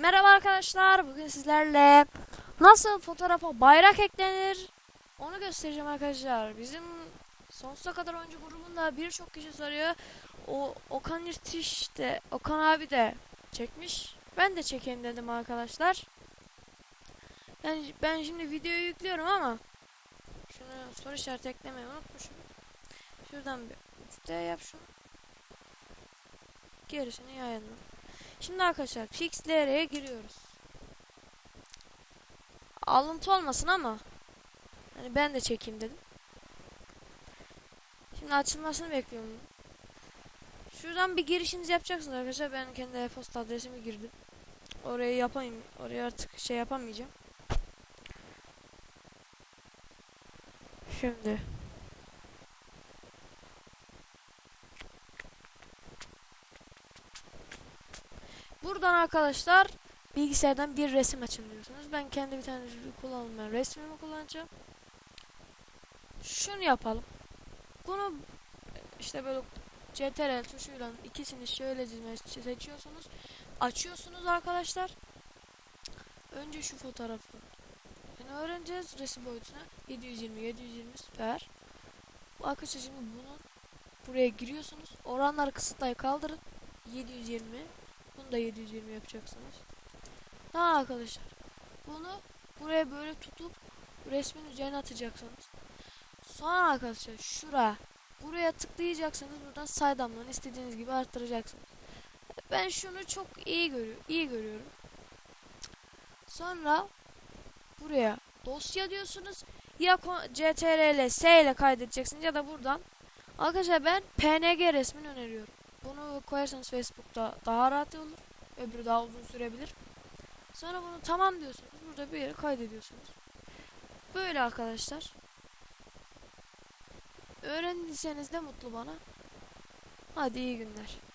Merhaba arkadaşlar. Bugün sizlerle nasıl fotoğrafa bayrak eklenir onu göstereceğim arkadaşlar. Bizim sonsuza kadar oyuncu grubunda birçok kişi soruyor. O Okan İrtiş de Okan abi de çekmiş. Ben de çekeyim dedim arkadaşlar. Yani ben şimdi videoyu yüklüyorum ama şunu soru işareti eklemeyi unutmuşum. Şuradan bir 3D yap şunu. Gerisini yayınla. Şimdi arkadaşlar Pixlare'ye giriyoruz. Alıntı olmasın ama hani ben de çekeyim dedim. Şimdi açılmasını bekliyorum. Şuradan bir girişinizi yapacaksınız arkadaşlar. Ben kendi e-posta adresimi girdim. Orayı yapayım. Oraya artık şey yapamayacağım. Şimdi Buradan arkadaşlar bilgisayardan bir resim açın diyorsunuz. Ben kendi bir tane kullanılmayan resmimi kullanacağım. Şunu yapalım. Bunu işte böyle CTRL tuşuyla ikisini şöyle seçiyorsunuz. Açıyorsunuz arkadaşlar. Önce şu fotoğrafı. Yani öğreneceğiz resim boyutuna. 720 720 süper. Arkadaşlar şimdi bunu buraya giriyorsunuz. Oranları kısıtlayı kaldırın. 720 bunu da 720 yapacaksınız. Ha arkadaşlar. Bunu buraya böyle tutup resmin üzerine atacaksınız. Sonra arkadaşlar şura buraya tıklayacaksınız. Buradan saydamlarını istediğiniz gibi arttıracaksınız. Ben şunu çok iyi görüyorum. iyi görüyorum. Sonra buraya dosya diyorsunuz. Ya CTRL S ile kaydedeceksiniz ya da buradan. Arkadaşlar ben PNG resmini öneriyorum. Bunu koyarsanız Facebook'ta daha rahat olur. Öbürü daha uzun sürebilir. Sonra bunu tamam diyorsunuz. Burada bir yere kaydediyorsunuz. Böyle arkadaşlar. Öğrendiyseniz de mutlu bana. Hadi iyi günler.